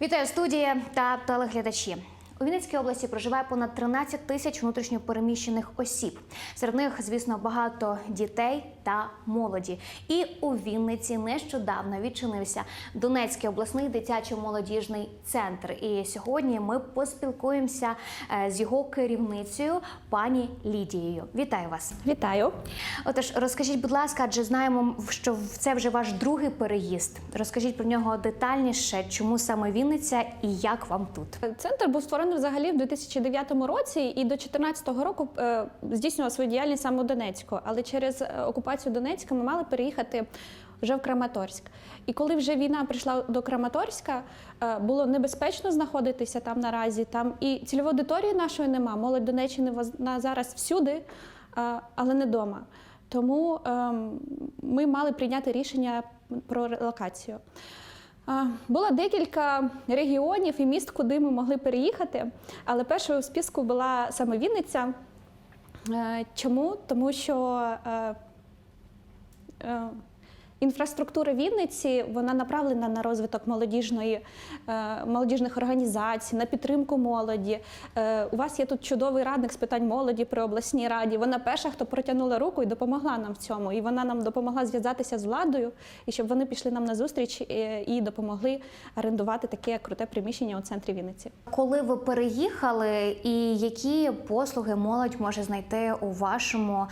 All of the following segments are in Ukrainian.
Вітаю студія та телеглядачі. У Вінницькій області проживає понад 13 тисяч внутрішньопереміщених осіб. Серед них, звісно, багато дітей та молоді. І у Вінниці нещодавно відчинився Донецький обласний дитячо-молодіжний центр. І сьогодні ми поспілкуємося е, з його керівницею пані Лідією. Вітаю вас! Вітаю. Отож, розкажіть, будь ласка, адже знаємо, що це вже ваш другий переїзд. Розкажіть про нього детальніше, чому саме Вінниця і як вам тут? Центр був створений взагалі в 2009 році і до 2014 року е, здійснював свою діяльність саме у Донецьку. Але через е, окупацію Донецька ми мали переїхати вже в Краматорськ. І коли вже війна прийшла до Краматорська, е, було небезпечно знаходитися там наразі. Там і цільової аудиторії нашої нема. Молодь Донеччини вона зараз всюди, але не вдома. Тому ем, ми мали прийняти рішення про релокацію. Було декілька регіонів і міст, куди ми могли переїхати, але першою в списку була саме Вінниця. Е, Чому? Тому що е, е, інфраструктура Вінниці вона направлена на розвиток молодіжної, е, молодіжних організацій, на підтримку молоді. Е, У вас є тут чудовий радник з питань молоді при обласній раді. Вона перша, хто протягнула руку і допомогла нам в цьому. І вона нам допомогла зв'язатися з владою, і щоб вони пішли нам на зустріч е, і допомогли орендувати таке круте приміщення у центрі Вінниці. Коли ви переїхали, і які послуги молодь може знайти у вашому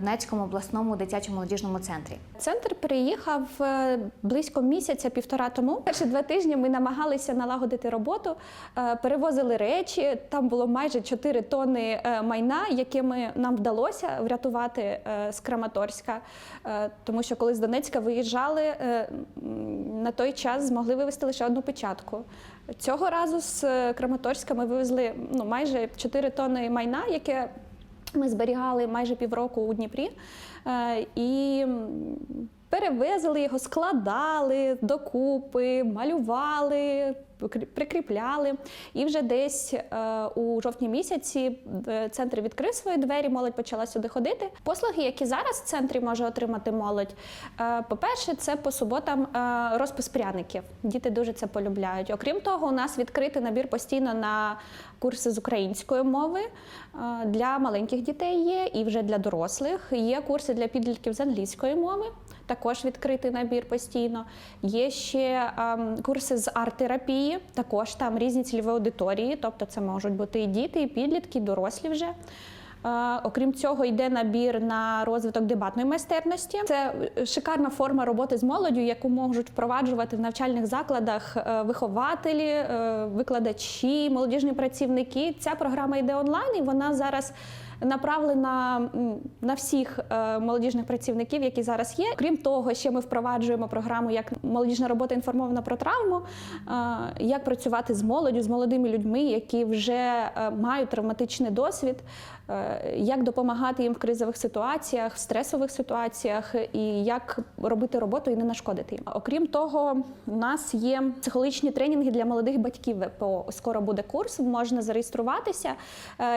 Донецькому обласному дитячо-молодіжному центрі? Центр приїхав е, близько місяця, півтора тому. Перші два тижні ми намагалися налагодити роботу, е, перевозили речі. Там було майже 4 тонни е, майна, якими нам вдалося врятувати з Краматорська. Тому що коли з Донецька виїжджали, на той час змогли вивезти лише одну печатку. Цього разу з Краматорська ми вивезли ну, майже 4 тонни майна, яке ми зберігали майже півроку у Дніпрі. І перевезли його, складали докупи, малювали, прикріпляли. І вже десь е, у жовтні місяці е, центр відкрив свої двері, молодь почала сюди ходити. Послуги, які зараз в центрі може отримати молодь, е, по-перше, це по суботам е, розпис пряників. Діти дуже це полюбляють. Окрім того, у нас відкритий набір постійно на курси з української мови е, для маленьких дітей є, і вже для дорослих. Є курси для підлітків з англійської мови. Також відкритий набір постійно. Є ще ем, курси з арт-терапії, також там різні цільові аудиторії, тобто це можуть бути і діти, і підлітки, і дорослі вже. Е, Окрім цього, йде набір на розвиток дебатної майстерності. Це е, шикарна форма роботи з молоддю, яку можуть впроваджувати в навчальних закладах е, вихователі, викладачі, молодіжні працівники. Ця програма йде онлайн, і вона зараз направлена на всіх е, молодіжних працівників, які зараз є. Крім того, ще ми впроваджуємо програму як молодіжна робота інформована про травму, е, як працювати з молоддю, з молодими людьми, які вже е, мають травматичний досвід, як допомагати їм в кризових ситуаціях, в стресових ситуаціях, і як робити роботу і не нашкодити їм. Окрім того, у нас є психологічні тренінги для молодих батьків. ВПО. Скоро буде курс, можна зареєструватися,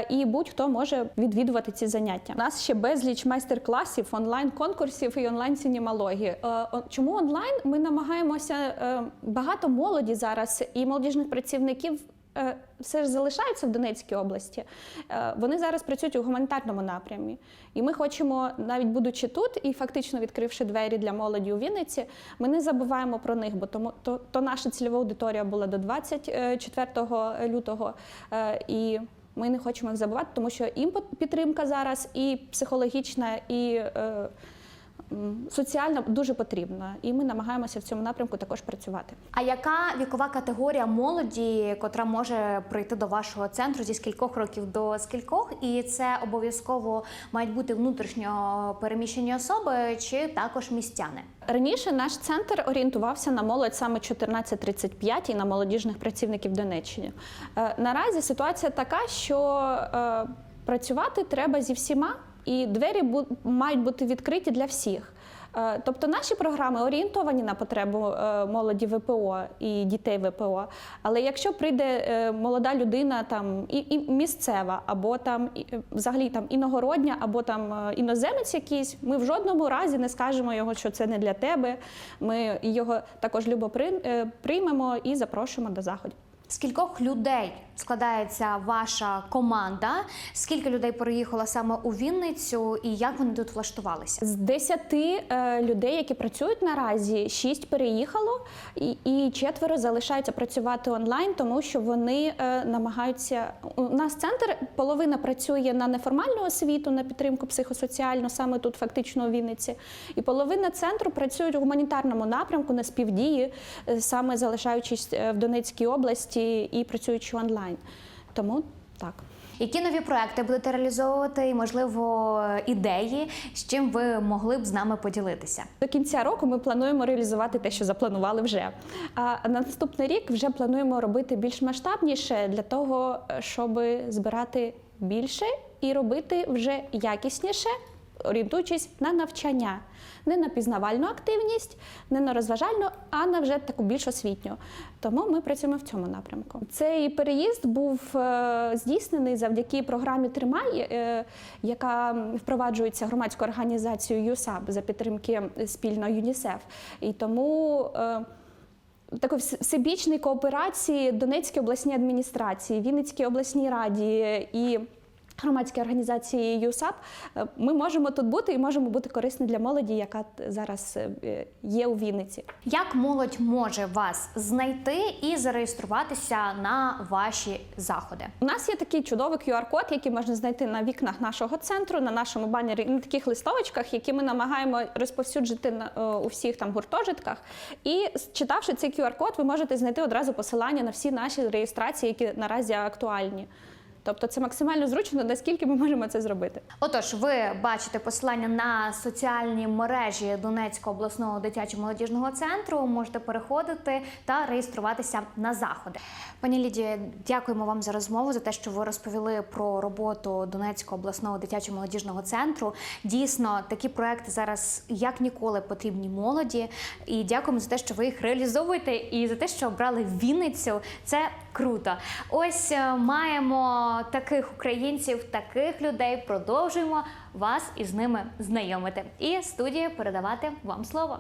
і будь-хто може відвідувати ці заняття. У нас ще безліч майстер-класів, онлайн-конкурсів і онлайн-синемології. Е, Чому онлайн? Ми намагаємося е, багато молоді зараз і молодіжних працівників. е, Все ж залишаються в Донецькій області. Вони зараз працюють у гуманітарному напрямі. І ми хочемо, навіть будучи тут і фактично відкривши двері для молоді у Вінниці, ми не забуваємо про них, бо тому то, то наша цільова аудиторія була до 24 лютого. І ми не хочемо їх забувати, тому що імпот підтримка зараз і психологічна, і е, м, соціальна дуже потрібна. І ми намагаємося в цьому напрямку також працювати. А яка вікова категорія молоді, котра може прийти до вашого центру зі скількох років до скількох? І це обов'язково мають бути внутрішньо переміщені особи чи також містяни? Раніше наш центр орієнтувався на молодь саме 14-35 і на молодіжних працівників Донеччини. Е, Наразі ситуація така, що е, працювати треба зі всіма, і двері мають бути відкриті для всіх. Е, Тобто наші програми орієнтовані на потребу е, молоді ВПО і дітей ВПО. Але якщо прийде е, молода людина там і, і місцева, або там і- взагалі там іногородня, або там іноземець якийсь, ми в жодному разі не скажемо його, що це не для тебе. Ми його також любо приймемо і запрошуємо до заходів. З кількох людей складається ваша команда? Скільки людей переїхало саме у Вінницю, і як вони тут влаштувалися? З 10 е, людей, які працюють наразі, 6 переїхало, і, і четверо залишаються працювати онлайн, тому що вони е, намагаються. У нас центр половина працює на неформальну освіту, на підтримку психосоціальну, саме тут, фактично у Вінниці. І половина центру працюють у гуманітарному напрямку на співдії, е, саме залишаючись е, в Донецькій області і працюючи онлайн. Тому так. Які нові проекти будете реалізовувати, і можливо ідеї, з чим ви могли б з нами поділитися? До кінця року ми плануємо реалізувати те, що запланували вже. А на наступний рік вже плануємо робити більш масштабніше для того, щоб збирати більше і робити вже якісніше, орієнтуючись на навчання. Не на пізнавальну активність, не на розважальну, а на вже таку більш освітню. Тому ми працюємо в цьому напрямку. Цей переїзд був е, здійснений завдяки програмі Тримай, е, яка впроваджується громадською організацією ЮСАБ за підтримки спільно ЮНІСЕФ. І тому е, такої всебічної кооперації Донецької обласній адміністрації, Вінницькій обласній раді і громадській організації ЮСАП е, ми можемо тут бути і можемо бути корисні для молоді, яка зараз е, є у Вінниці. Як молодь може вас знайти і зареєструватися на ваші заходи? У нас є такий чудовий QR-код, який можна знайти на вікнах нашого центру, на нашому банері, на таких листовочках, які ми намагаємо розповсюджити на е, у всіх там гуртожитках. І читавши цей QR-код, ви можете знайти одразу посилання на всі наші реєстрації, які наразі актуальні. Тобто це максимально зручно, наскільки ми можемо це зробити. Отож, ви бачите посилання на соціальні мережі Донецького обласного дитячо-молодіжного центру. Можете переходити та реєструватися на заходи. Пані Лідія, дякуємо вам за розмову, за те, що ви розповіли про роботу Донецького обласного дитячо-молодіжного центру. Дійсно, такі проекти зараз як ніколи потрібні молоді. І дякуємо за те, що ви їх реалізовуєте, і за те, що обрали Вінницю. Це круто. Ось е, маємо таких українців, таких людей. Продовжуємо вас із ними знайомити. І студія передавати вам слово.